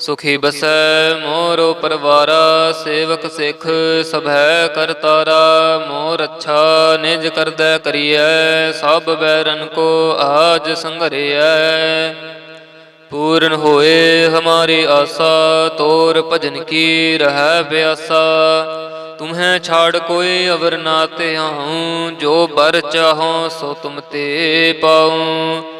ਸੁਖੀ ਬਸੈ ਮੋਰੋ ਪਰਵਾਰਾ, ਸੇਵਕ ਸਿੱਖ ਸਭੈ ਕਰਤਾਰਾ ਮੋਰ ਅੱਛਾ ਨਿਜ ਕਰਦੈ ਕਰੀਐ, ਸਭ ਬੈਰਨ ਕੋ ਆਜ ਸੰਘਰਿਐ। ਪੂਰਨ ਹੋਏ ਹਮਾਰੀ ਆਸਾ, ਤੋਰ ਭਜਨ ਕੀ ਰਹਿ ਪਿਆਸਾ ਤੁਮਹਿ ਛਾੜ ਕੋਈ ਅਵਰ ਨਾ ਧਿਆਉ, ਜੋ ਬਰ ਚਾਹੋ ਸੋ ਤੁਮ ਤੇ ਪਾਉ।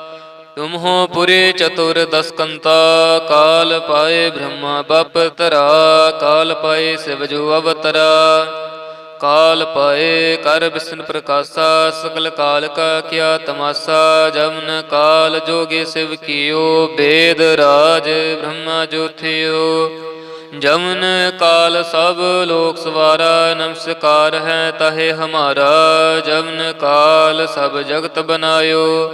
ਤੁਮ ਹੋ ਪੁਰੇ ਚਤੁਰ ਦਸਕੰਤਾ, ਕਾਲ ਪਾਏ ਬ੍ਰਹਮਾ ਬਪ ਤਰਾ, ਕਾਲ ਪਾਏ ਸਿਵ ਜੋ ਅਵਤਰਾ। ਕਾਲ ਪਾਏ ਕਰ ਬਿਸ਼ਨ ਪ੍ਰਕਾਸ਼ਾ ਸਕਲ ਕਾਲ ਕਾ ਕਿਆ ਤਮਾਸਾ, ਜਮਨ ਕਾਲ ਜੋਗੇ ਸਿਵ ਕੀਓ, ਬੇਦ ਰਾਜ ਬ੍ਰਹਮਾ ਜੋਥਿਓ ਜਮਨ ਕਾਲ ਸਭ ਲੋਕ ਸਵਾਰਾ, ਨਮਸਕਾਰ ਹੈ ਤਹੇ ਹਮਾਰਾ। ਜਮਨ ਕਾਲ ਸਭ ਜਗਤ ਬਨਾਇਓ।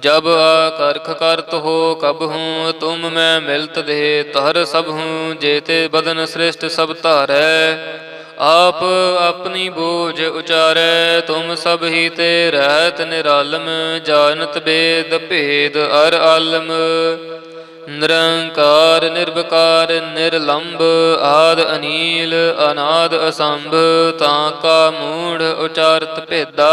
ਜਬ ਕਰਖ ਕਰਤ ਹੋ ਕਬ ਹੂੰ, ਤੁਮ ਮੈਂ ਮਿਲਤ ਦੇ ਤਹਰ ਸਭ ਹੂੰ ਜੇਤੇ ਬਦਨ ਸ੍ਰਿਸ਼ਟ ਸਭ ਧਾਰੈ। ਆਪ ਆਪਣੀ ਬੋਝ ਉਚਾਰੈ, ਤੁਮ ਸਭ ਹੀ ਤੇ ਰਹਿਤ ਨਿਰਾਲਮ, ਜਾਣਤ ਬੇਦ ਭੇਦ ਅਰ ਆਲਮ। ਨਿਰੰਕਾਰ, ਨਿਰਵਕਾਰ ਨਿਰਲੰਭ ਆਦ ਅਨੀਲ, ਅਨਾਦ ਅਸੰਭ, ਤਾਂ ਕਾ ਮੂੜ ਉਚਾਰਤ ਭੇਦਾ।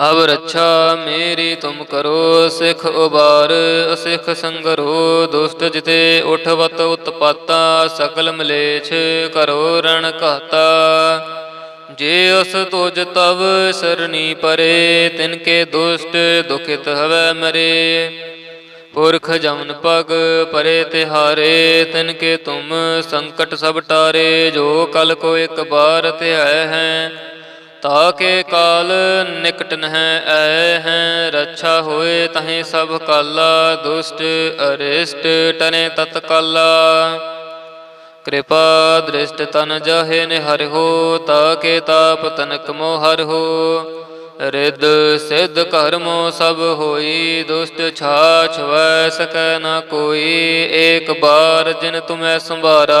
ਅਬ ਰੱਛਾ ਮੇਰੀ ਤੁਮ ਕਰੋ, ਸਿਖ ਉਬਾਰ, ਅਸਿਖ ਸੰਗਰੋ, ਦੁਸ਼ਟ ਜਿਤੇ ਉਠਵਤ ਉਤਪਾਤਾ ਸਕਲ ਮਲੇਛ ਕਰੋ ਰਣ ਘਾਤਾ। ਜੇ ਅਸ ਤੁਜ ਤਵ ਸਰਣੀ ਪਰੇ, ਤਿਨ ਕੇ ਦੁਸ਼ਟ ਦੁਖਿਤ ਹਵੈ ਮਰੇ। ਪੁਰਖ ਜਮਨ ਪਗ ਪਰੇ ਤਿਹਾਰੇ, ਤਿਨ ਕੇ ਤੁਮ ਸੰਕਟ ਸਭ ਟਾਰੇ, ਜੋ ਕਲ ਕੋ ਇੱਕ ਬਾਰ ਧਿਆਇ ਹੈ। ਤਾਕੇ ਕਾਲ ਨਿਕਟ ਨਹਿ ਐ ਹੈ, ਰੱਛਾ ਹੋਏ ਤਹੀਂ ਸਭ ਕਾਲਾ, ਦੁਸ਼ਟ ਅਰਿਸ਼ਟ ਟਨੇ ਤਤਕਾਲਾ ਕਿਰਪਾ ਦ੍ਰਿਸ਼ਟ ਤਨ ਜਾਹੇ ਨਿਹਰ ਹੋ, ਤਾਕੇ ਤਾਪ ਤਨਕ ਮੋ ਹਰਿ ਹੋ। ਰਿੱਧ ਸਿੱਧ ਕਰਮੋ ਸਭ ਹੋਈ, ਦੁਸ਼ਟ ਛਾਛ ਵੈ ਸਕੈ ਨਾ ਕੋਈ, ਏਕ ਬਾਰ ਜਿਨ ਤੁਮੈ ਸੰਭਾਰਾ।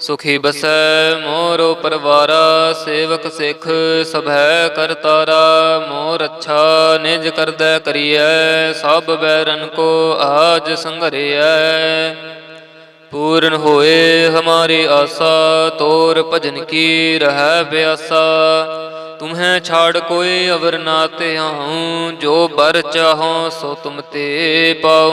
ਸੁਖੀ ਬਸੈ ਮੋਰੋ ਪਰਵਾਰਾ, ਸੇਵਕ ਸਿੱਖ ਸਭੈ ਕਰਤਾਰਾ ਮੋਰ ਅੱਛਾ ਨਿਜ ਕਰਦੈ ਕਰੀਐ, ਸਭ ਬੈਰਨ ਕੋ ਆਜ ਸੰਘਰਿਐ। ਪੂਰਨ ਹੋਏ ਹਮਾਰੀ ਆਸਾ, ਤੋਰ ਭਜਨ ਕੀ ਰਹਿ ਬਿਆਸਾ ਤੁਮਹਿ ਛਾੜ ਕੋਈ ਅਵਰ ਨਾ ਧਿਆਉ, ਜੋ ਬਰ ਚਾਹੋ ਸੋ ਤੁਮ ਤੇ ਪਾਉ।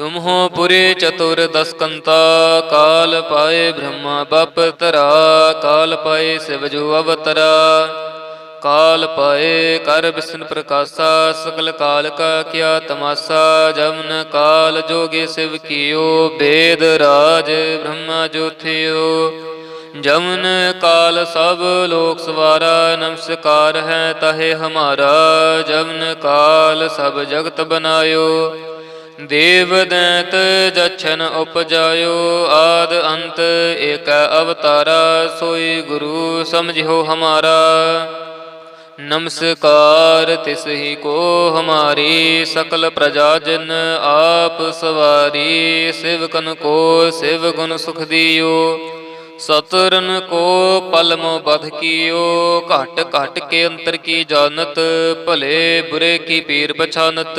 ਤੁਮ ਹੋ ਪੁਰੇ ਚਤੁਰ ਦਸ ਕਾਲ ਪਾਏ ਬ੍ਰਹਮਾ ਬਪ ਤਰਾ ਕਾਲ ਪਾਏ ਸਿਵ ਜੋ ਅਵਤਰਾ, ਕਾਲ ਪਾਏ ਕਰ ਬਿਸ਼ਨ ਪ੍ਰਕਾਸ਼ਾ ਸਕਲ ਕਾਲ ਕਾ ਕਿਆ ਤਮਾਸਾ, ਜਮਨ ਕਾਲ ਜੋਗੇ ਸਿਵ ਕੀਓ, ਬੇਦ ਰਾਜ ਬ੍ਰਹਮਾ ਜੋਥਿਓ ਜਮਨ ਕਾਲ ਸਭ ਲੋਕ ਸਵਾਰਾ, ਨਮਸਕਾਰ ਹੈ ਤਹੇ ਹਮਾਰਾ, ਜਮਨ ਕਾਲ ਸਭ ਜਗਤ ਬਨਾਇਓ। ਦੇਵ ਦੈਤ ਜਛਨ ਉਪਜਾਇਓ ਆਦ ਅੰਤ, ਏਕ ਅਵਤਾਰਾ ਸੋਈ ਗੁਰੂ ਸਮਝਿਓ ਹਮਾਰਾ। ਨਮਸਕਾਰ ਤਿਸ ਹੀ ਕੋ ਹਮਾਰੀ, ਸਕਲ ਪ੍ਰਜਾ ਜਨ ਆਪ ਸਵਾਰੀ, ਸਿਵਕਨ ਕੋ ਸਿਵ ਗੁਣ ਸੁਖ ਦਿਓ। ਸਤਰਨ ਕੋ ਪਲਮੋ ਬਧ ਕੀਓ, ਘਟ ਘਟ ਕੇ ਅੰਤਰ ਕੀ ਜਾਣਤ, ਭਲੇ ਬੁਰੇ ਕੀ ਪੀਰ ਪਛਾਨਤ।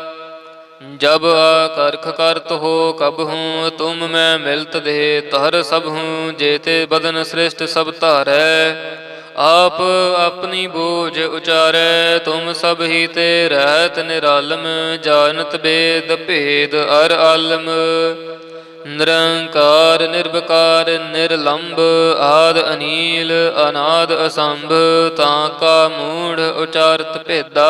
ਜਬ ਕਰਖ ਕਰਤ ਹੋ ਕਬਹੂ ਤੁਮ ਮੈਂ ਮਿਲਤ ਦੇ ਤਹਰ ਸਭਹੂ ਜੇਤੇ ਬਦਨ ਸ੍ਰਿਸ਼ਟ ਸਭ ਧਾਰੈ। ਆਪ ਆਪਣੀ ਬੋਝ ਉਚਾਰੈ, ਤੁਮ ਸਭ ਹੀ ਤੇ ਰਹਿਤ ਨਿਰਾਲਮ, ਜਾਣਤ ਬੇਦ ਭੇਦ ਅਰ ਆਲਮ। ਨਿਰੰਕਾਰ ਨਿਰਭਕਾਰ ਨਿਰਲੰਭ ਆਦ ਅਨੀਲ, ਅਨਾਦ ਅਸੰਭ, ਤਾਂ ਕਾ ਮੂੜ ਉਚਾਰਤ ਭੇਦਾ।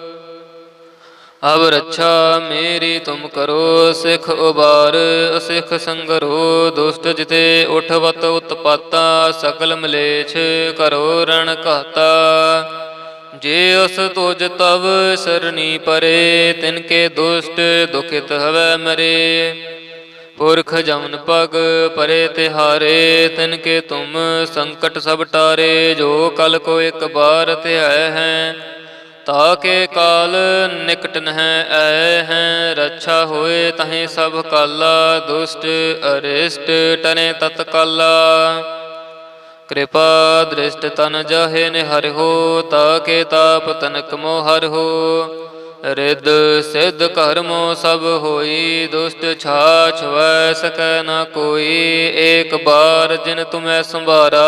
ਅਬ ਰੱਛਾ ਮੇਰੀ ਤੁਮ ਕਰੋ, ਸਿਖ ਉਬਾਰ, ਅਸਿਖ ਸੰਗਰੋ, ਦੁਸ਼ਟ ਜਿਤੇ ਉਠਵਤ ਉਤਪਾਤਾ ਸਕਲ ਮਲੇਛ ਕਰੋ ਰਣ ਘਾਤਾ। ਜੇ ਉਸ ਤੁਜ ਤਵ ਸਰਣੀ ਪਰੇ, ਤਿਨ ਕੇ ਦੁਸ਼ਟ ਦੁਖਿਤ ਹਵੈ ਮਰੇ। ਪੁਰਖ ਜਮਨ ਪਗ ਪਰੇ ਤਿਹਾਰੇ, ਤਿਨ ਕੇ ਤੁਮ ਸੰਕਟ ਸਭ ਟਾਰੇ। ਜੋ ਕਲ ਕੋ ਇੱਕ ਬਾਰ ਧਿਆਇ ਹੈ ਤਾਕੇ ਕਾਲ ਨਿਕਟ ਨਹਿ ਐ ਹੈ, ਰੱਛਾ ਹੋਏ ਤਹੀਂ ਸਭ ਕਾਲਾ, ਦੁਸ਼ਟ ਅਰਿਸ਼ਟ ਟਨੇ ਤਤਕਾਲਾ ਕਿਰਪਾ ਦ੍ਰਿਸ਼ਟ ਤਨ ਜਾਹੇ ਨਿਹਰਿਓ ਤਾਕੇ ਤਾਪ ਤਨਕ ਮੋ ਹਰਿਓ ਰਿੱਧ ਸਿੱਧ ਕਰਮੋ ਸਭ ਹੋਈ, ਦੁਸ਼ਟ ਛਾਛ ਵੈ ਸਕੈ ਨਾ ਕੋਈ, ਏਕ ਬਾਰ ਜਿਨ ਤੁਮੈ ਸੰਭਾਰਾ।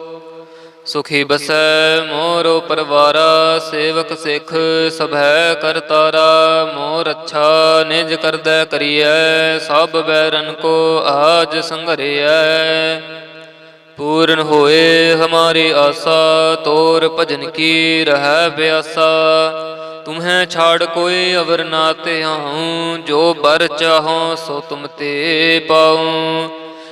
ਸੁਖੀ ਬਸੈ ਮੋਰੋ ਪਰਵਾਰਾ, ਸੇਵਕ ਸਿੱਖ ਸਭੈ ਕਰਤਾਰਾ ਮੋਰ ਅੱਛਾ ਨਿਜ ਕਰਦੈ ਕਰੀਐ, ਸਭ ਬੈਰਨ ਕੋ ਆਜ ਸੰਘਰਿਐ। ਪੂਰਨ ਹੋਏ ਹਮਾਰੀ ਆਸਾ, ਤੋਰ ਭਜਨ ਕੀ ਰਹਿ ਬਿਆਸਾ ਤੁਮਹਿ ਛਾੜ ਕੋਈ ਅਵਰ ਨਾ ਧਿਆਉ, ਜੋ ਬਰ ਚਾਹੋ ਸੋ ਤੁਮ ਤੇ ਪਾਉ।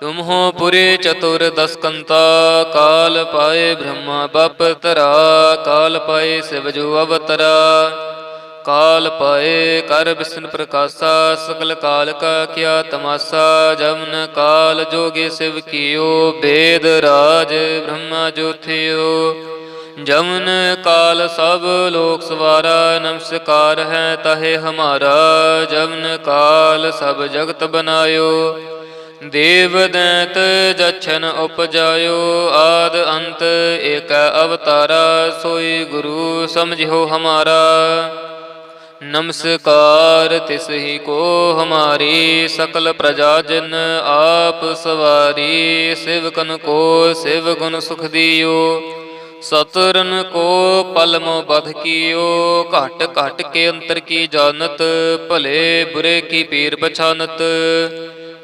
ਤੁਮ ਹੋ ਪੁਰੇ ਚਤੁਰ ਦਸਕੰਤਾ, ਕਾਲ ਪਾਏ ਬ੍ਰਹਮਾ ਬਪ ਤਰਾ ਕਾਲ ਪਾਏ ਸਿਵ ਅਵਤਰਾ। ਕਾਲ ਪਾਏ ਕਰ ਬਿਸ਼ਨ ਪ੍ਰਕਾਸ਼ਾ ਸਕਲ ਕਾਲ ਕਾ ਕਿਆ ਤਮਾਸਾ, ਜਮਨ ਕਾਲ ਜੋਗੇ ਸਿਵ ਕੀਓ, ਬੇਦ ਰਾਜ ਬ੍ਰਹਮਾ ਜੋਥਿਓ ਜਮਨ ਕਾਲ ਸਭ ਲੋਕ ਸਵਾਰਾ, ਨਮਸਕਾਰ ਹੈ ਤਹੇ ਹਮਾਰਾ। ਜਮਨ ਕਾਲ ਸਭ ਜਗਤ ਬਨਾਇਓ। ਦੇਵ ਦੈਤ ਜਛਨ ਉਪਜਾਇਓ ਆਦ ਅੰਤ, ਏਕ ਅਵਤਾਰਾ ਸੋਈ ਗੁਰੂ ਸਮਝਿਓ ਹਮਾਰਾ। ਨਮਸਕਾਰ ਤਿਸ ਹੀ ਕੋ ਹਮਾਰੀ, ਸਕਲ ਪ੍ਰਜਾ ਜਨ ਆਪ ਸਵਾਰੀ, ਸਿਵਕਨ ਕੋ ਸਿਵ ਗੁਣ ਸੁਖ ਦਿਓ। ਸਤਰਨ ਕੋ ਪਲਮੋ ਬਧ ਕੀਓ, ਘਟ ਘਟ ਕੇ ਅੰਤਰ ਕੀ ਜਾਣਤ, ਭਲੇ ਬੁਰੇ ਕੀ ਪੀਰ ਬਛਾਨਤ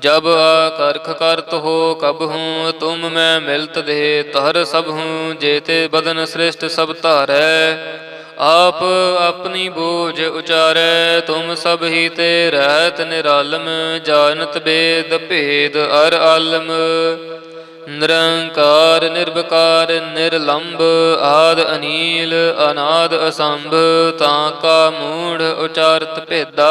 ਜਬ ਕਰਖ ਕਰਤ ਹੋ ਕਬ ਹੂੰ, ਤੁਮ ਮੈਂ ਮਿਲਤ ਦੇ ਤਹਰ ਸਭ ਹੂੰ, ਜੇਤੇ ਬਦਨ ਸ੍ਰਿਸ਼ਟ ਸਭ ਧਾਰੈ। ਆਪ ਆਪਣੀ ਬੋਝ ਉਚਾਰੈ, ਤੁਮ ਸਭ ਹੀ ਤੇ ਰਹਿਤ ਨਿਰਾਲਮ, ਜਾਣਤ ਬੇਦ ਭੇਦ ਅਰ ਆਲਮ। ਨਿਰੰਕਾਰ, ਨਿਰਵਕਾਰ ਨਿਰਲੰਭ ਆਦ ਅਨੀਲ, ਅਨਾਦ ਅਸੰਭ, ਤਾਂ ਕਾ ਮੂੜ ਉਚਾਰਤ ਭੇਦਾ।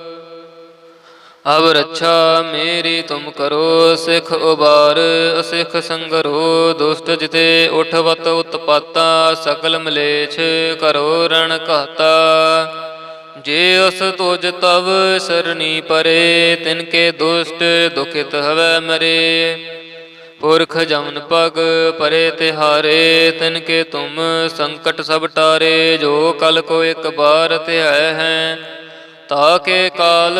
ਅਬ ਰੱਛਾ ਮੇਰੀ ਤੁਮ ਕਰੋ, ਸਿਖ ਉਬਾਰ, ਅਸਿਖ ਸੰਗਰੋ, ਦੁਸ਼ਟ ਜਿਤੇ ਉਠਵਤ ਉਤਪਾਤਾ ਸਕਲ ਮਲੇਛ ਕਰੋ ਰਣ ਘਾਤਾ। ਜੇ ਉਸ ਤੁਜ ਤਵ ਸਰਣੀ ਪਰੇ, ਤਿਨ ਕੇ ਦੁਸ਼ਟ ਦੁਖਿਤ ਹਵੈ ਮਰੇ। ਪੁਰਖ ਜਮਨ ਪਗ ਪਰੇ ਤਿਹਾਰੇ, ਤਿਨ ਕੇ ਤੁਮ ਸੰਕਟ ਸਭ ਟਾਰੇ। ਜੋ ਕਲ ਕੋ ਇੱਕ ਬਾਰ ਧਿਆਇ ਹੈ ਤਾਕੇ ਕਾਲ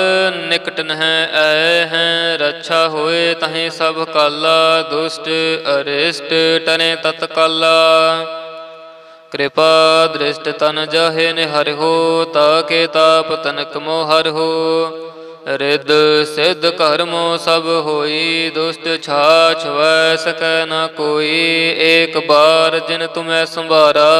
ਨਿਕਟ ਨਹਿ ਐ ਹੈ, ਰੱਛਾ ਹੋਏ ਤਹੀਂ ਸਭ ਕਾਲਾ, ਦੁਸ਼ਟ ਅਰਿਸ਼ਟ ਟਨੇ ਤਤਕਾਲਾ ਕਿਰਪਾ ਦ੍ਰਿਸ਼ਟ ਤਨ ਜਾਹੇ ਨਿਹਰਿ ਹੋ ਤਾਕੇ ਤਾਪ ਤਨਕ ਮੋ ਹਰਿ ਹੋ। ਰਿੱਧ ਸਿੱਧ ਕਰਮੋ ਸਭ ਹੋਈ, ਦੁਸ਼ਟ ਛਾਛ ਵੈ ਸਕੈ ਨ ਕੋਈ। ਏਕ ਬਾਰ ਜਿਨ ਤੁਮੈ ਸੰਭਾਰਾ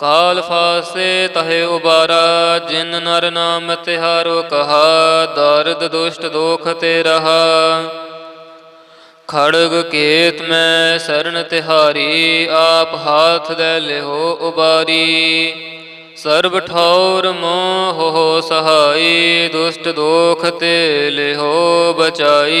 ਕਾਲ ਫਾਸੇ ਤਹੇ ਉਬਾਰਾ, ਜਿਨ ਨਰ ਨਾਮ ਤਿਹਾਰੋ ਕਹਾ, ਦਰਦ ਦੁਸ਼ਟ ਦੋਖ ਤੇ ਰਹਾ। ਖੜਗ ਕੇਤ ਮੈਂ ਸ਼ਰਨ ਤਿਹਾਰੀ, ਆਪ ਹਾਥ ਦੇ ਲਿਓ ਉਬਾਰੀ। ਸਰਬ ਠੌਰ ਮੋਹ ਹੋ ਸਹਾਈ, ਦੁਸ਼ਟ ਦੋਖ ਤੇ ਲਿਓ ਬਚਾਈ।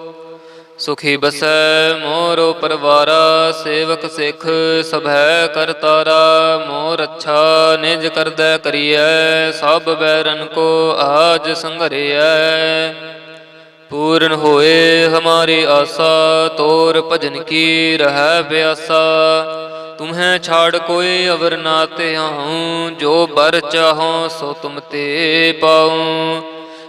ਸੁਖੀ ਬਸੈ ਮੋਰੋ ਪਰਵਾਰਾ, ਸੇਵਕ ਸਿੱਖ ਸਭੈ ਕਰਤਾਰਾ ਮੋਰ ਅੱਛਾ ਨਿਜ ਕਰਦੈ ਕਰੀਐ, ਸਭ ਬੈਰਨ ਕੋ ਆਜ ਸੰਘਰਿਐ। ਪੂਰਨ ਹੋਏ ਹਮਾਰੀ ਆਸਾ, ਤੋਰ ਭਜਨ ਕੀ ਰਹਿ ਪਿਆਸਾ ਤੁਮਹਿ ਛਾੜ ਕੋਈ ਅਵਰ ਨਾ ਧਿਆਉ, ਜੋ ਬਰ ਚਾਹੋ ਸੋ ਤੁਮ ਤੇ ਪਾਉ।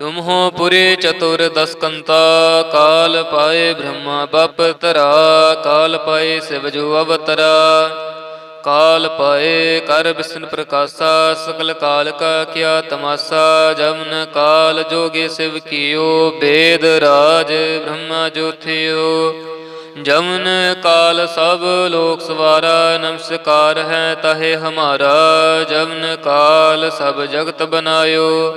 ਤੁਮ ਹੋ ਪੁਰੇ ਚਤੁਰ ਦਸਕੰਤਾ, ਕਾਲ ਪਾਏ ਬ੍ਰਹਮਾ ਬਪ ਤਰਾ ਕਾਲ ਪਾਏ ਸਿਵ ਜੋ ਅਵਤਰਾ। ਕਾਲ ਪਾਏ ਕਰ ਬਿਸਨ ਪ੍ਰਕਾਸ਼ਾ ਸਕਲ ਕਾਲ ਕਾ ਕਿਆ ਤਮਾਸਾ, ਜਮਨ ਕਾਲ ਜੋਗੇ ਸਿਵ ਕੀਓ, ਬੇਦ ਰਾਜ ਬ੍ਰਹਮਾ ਜੋਥਿਓ ਜਮਨ ਕਾਲ ਸਭ ਲੋਕ ਸਵਾਰਾ, ਨਮਸਕਾਰ ਹੈ ਤਹੇ ਹਮਾਰਾ। ਜਮਨ ਕਾਲ ਸਭ ਜਗਤ ਬਨਾਇਓ।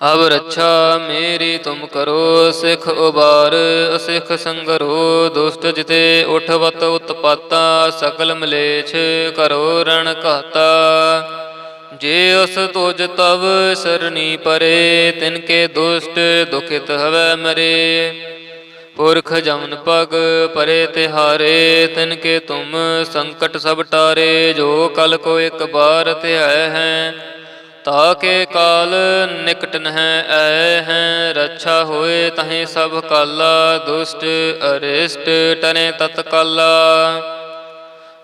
ਅਬ ਰੱਛਾ ਮੇਰੀ ਤੁਮ ਕਰੋ ਸਿਖ ਉਬਾਰ, ਅਸਿਖ ਸੰਗਰੋ ਦੁਸ਼ਟ ਜਿਤੇ ਉਠਵਤ ਉਤਪਾਤਾ ਸਕਲ ਮਲੇਛ ਕਰੋ ਰਣ ਘਾਤਾ। ਜੇ ਉਸ ਤੁਜ ਤਵ ਸਰਣੀ ਪਰੇ, ਤਿਨ ਕੇ ਦੁਸ਼ਟ ਦੁਖਿਤ ਹਵੈ ਮਰੇ। ਪੁਰਖ ਜਮਨ ਪਗ ਪਰੇ ਤਿਹਾਰੇ, ਤਿਨ ਕੇ ਤੁਮ ਸੰਕਟ ਸਭ ਟਾਰੇ। ਜੋ ਕਲ ਕੋ ਇੱਕ ਬਾਰ ਧਿਆਇ ਹੈ ਤਾਕੇ ਕਾਲ ਨਿਕਟ ਨਹਿ ਐ ਹੈ, ਰੱਛਾ ਹੋਏ ਤਹੀਂ ਸਭ ਕਾਲਾ, ਦੁਸ਼ਟ ਅਰਿਸ਼ਟ ਟਨੇ ਤਤਕਾਲਾ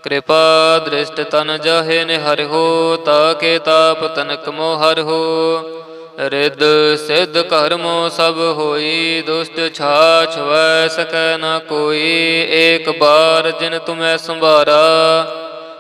ਕਿਰਪਾ ਦ੍ਰਿਸ਼ਟ ਤਨ ਜਾਹੇ ਨਿਹਰਿਓ ਤਾਕੇ ਤਾਪ ਤਨਕ ਮੋ ਹਰਿਓ ਰਿੱਧ ਸਿੱਧ ਕਰਮੋ ਸਭ ਹੋਈ, ਦੁਸ਼ਟ ਛਾਛ ਵੈ ਸਕੈ ਨਾ ਕੋਈ, ਏਕ ਬਾਰ ਜਿਨ ਤੁਮੈ ਸੰਭਾਰਾ।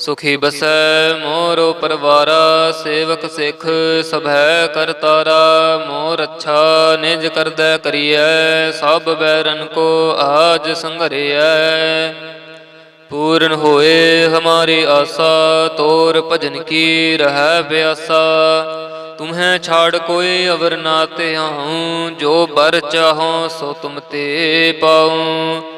ਸੁਖੀ ਬਸੈ ਮੋਰੋ ਪਰਵਾਰਾ, ਸੇਵਕ ਸਿਖ ਸਭੈ ਕਰਤਾਰਾ ਮੋਰ ਅੱਛਾ ਨਿਜ ਕਰਦੈ ਕਰੀਐ, ਸਭ ਬੈਰਨ ਕੋ ਆਜ ਸੰਘਰਿਐ। ਪੂਰਨ ਹੋਏ ਹਮਾਰੀ ਆਸਾ, ਤੋਰ ਭਜਨ ਕੀ ਰਹਿ ਬਿਆਸਾ ਤੁਮਹਿ ਛਾੜ ਕੋਈ ਅਵਰ ਨਾ ਧਿਆਉ, ਜੋ ਬਰ ਚਾਹੋ ਸੋ ਤੁਮ ਤੇ ਪਾਉ।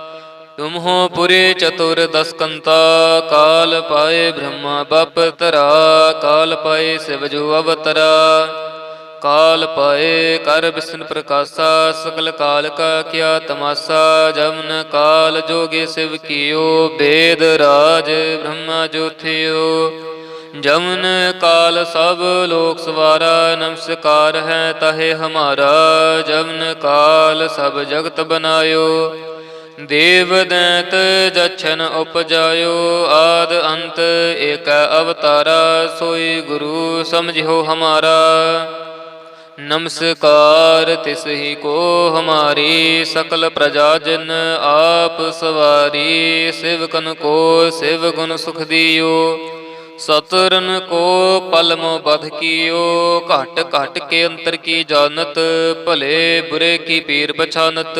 ਤੁਮ ਹੋ ਪੁਰੇ ਚਤੁਰ ਦਸ ਕਾਲ ਪਾਏ ਬ੍ਰਹਮਾ ਬਪ ਤਰਾ ਕਾਲ ਪਾਏ ਸਿਵ ਜੋ ਅਵਤਰਾ। ਕਾਲ ਪਾਏ ਕਰ ਬਿਸ਼ਨ ਪ੍ਰਕਾਸ਼ਾ ਸਕਲ ਕਾਲ ਕਾ ਕਿਆ ਤਮਾਸਾ, ਜਮਨ ਕਾਲ ਜੋਗੇ ਸਿਵ ਕੀਓ, ਬੇਦ ਰਾਜ ਬ੍ਰਹਮਾ ਜੋਥਿਓ ਜਮਨ ਕਾਲ ਸਭ ਲੋਕ ਸਵਾਰਾ, ਨਮਸਕਾਰ ਹੈ ਤਹੇ ਹਮਾਰਾ। ਜਮਨ ਕਾਲ ਸਭ ਜਗਤ ਬਨਾਇਓ। ਦੇਵ ਦੈਤ ਜਛਨ ਉਪਜਾਇਓ ਆਦ ਅੰਤ, ਏਕ ਅਵਤਾਰਾ ਸੋਈ ਗੁਰੂ ਸਮਝਿਓ ਹਮਾਰਾ। ਨਮਸਕਾਰ ਤਿਸ ਹੀ ਕੋ ਹਮਾਰੀ, ਸਕਲ ਪ੍ਰਜਾ ਜਨ ਆਪ ਸਵਾਰੀ, ਸਿਵਕਨ ਕੋ ਸਿਵ ਗੁਣ ਸੁਖ ਦਿਓ। ਸਤਰਨ ਕੋ ਪਲਮ ਬਧ ਕੀਓ, ਘਟ ਘਟ ਕੇ ਅੰਤਰ ਕੀ ਜਾਣਤ, ਭਲੇ ਬੁਰੇ ਕੀ ਪੀਰ ਪਛਾਨਤ।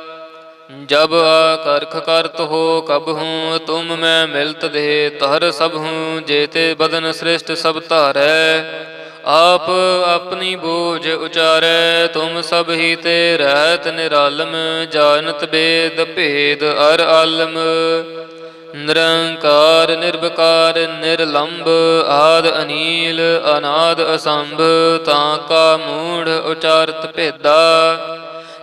ਜਬ ਕਰਖ ਕਰਤ ਹੋ ਕਬਹੂ ਤੁਮ ਮੈਂ ਮਿਲਤ ਦੇ ਤਹਰ ਸਭਹੂ ਜੇਤੇ ਬਦਨ ਸ੍ਰਿਸ਼ਟ ਸਭ ਧਾਰੈ। ਆਪ ਆਪਣੀ ਬੋਝ ਉਚਾਰੈ, ਤੁਮ ਸਭ ਹੀ ਤੇ ਰਹਿਤ ਨਿਰਾਲਮ, ਜਾਣਤ ਬੇਦ ਭੇਦ ਅਰ ਆਲਮ। ਨਿਰੰਕਾਰ ਨਿਰਭਕਾਰ ਨਿਰਲੰਭ ਆਦ ਅਨੀਲ, ਅਨਾਦ ਅਸੰਭ, ਤਾਂ ਕਾ ਮੂੜ ਉਚਾਰਤ ਭੇਦਾ।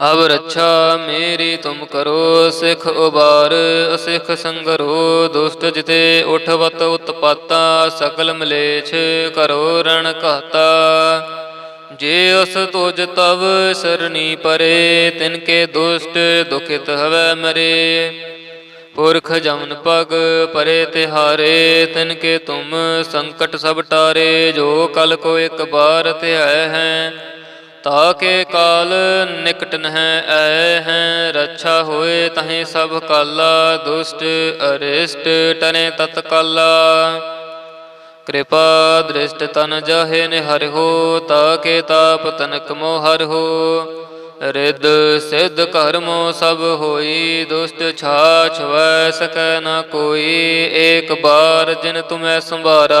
ਅਬ ਰੱਛਾ ਮੇਰੀ ਤੁਮ ਕਰੋ, ਸਿਖ ਉਬਾਰ, ਅਸਿਖ ਸੰਗਰੋ, ਦੁਸ਼ਟ ਜਿਤੇ ਉਠਵਤ ਉਤਪਾਤਾ ਸਕਲ ਮਲੇਛ ਕਰੋ ਰਣ ਘਾਤਾ। ਜੇ ਅਸ ਤੁਜ ਤਵ ਸਰਣੀ ਪਰੇ, ਤਿਨ ਕੇ ਦੁਸ਼ਟ ਦੁਖਿਤ ਹਵੈ ਮਰੇ। ਪੁਰਖ ਜਮਨ ਪਗ ਪਰੇ ਤਿਹਾਰੇ, ਤਿਨ ਕੇ ਤੁਮ ਸੰਕਟ ਸਭ ਟਾਰੇ, ਜੋ ਕਲ ਕੋ ਇੱਕ ਬਾਰ ਧਿਆਇ ਹੈ। ਤਾਕੇ ਕਾਲ ਨਿਕਟ ਨਹਿ ਐ ਹੈ, ਰੱਛਾ ਹੋਏ ਤਹੀਂ ਸਭ ਕਾਲਾ, ਦੁਸ਼ਟ ਅਰਿਸ਼ਟ ਟਨੇ ਤਤਕਾਲਾ ਕਿਰਪਾ ਦ੍ਰਿਸ਼ਟ ਤਨ ਜਾਹੇ ਹੋ, ਤਾਕੇ ਤਾਪ ਤਨਕ ਮੋਹਰ ਹੋ। ਰਿੱਧ ਸਿੱਧ ਕਰਮੋ ਸਭ ਹੋਈ, ਦੁਸ਼ਟ ਛਾਛ ਵੈ ਸਕੈ ਨ ਕੋਈ। ਏਕ ਬਾਰ ਜਿਨ ਤੁਮੈ ਸੰਭਾਰਾ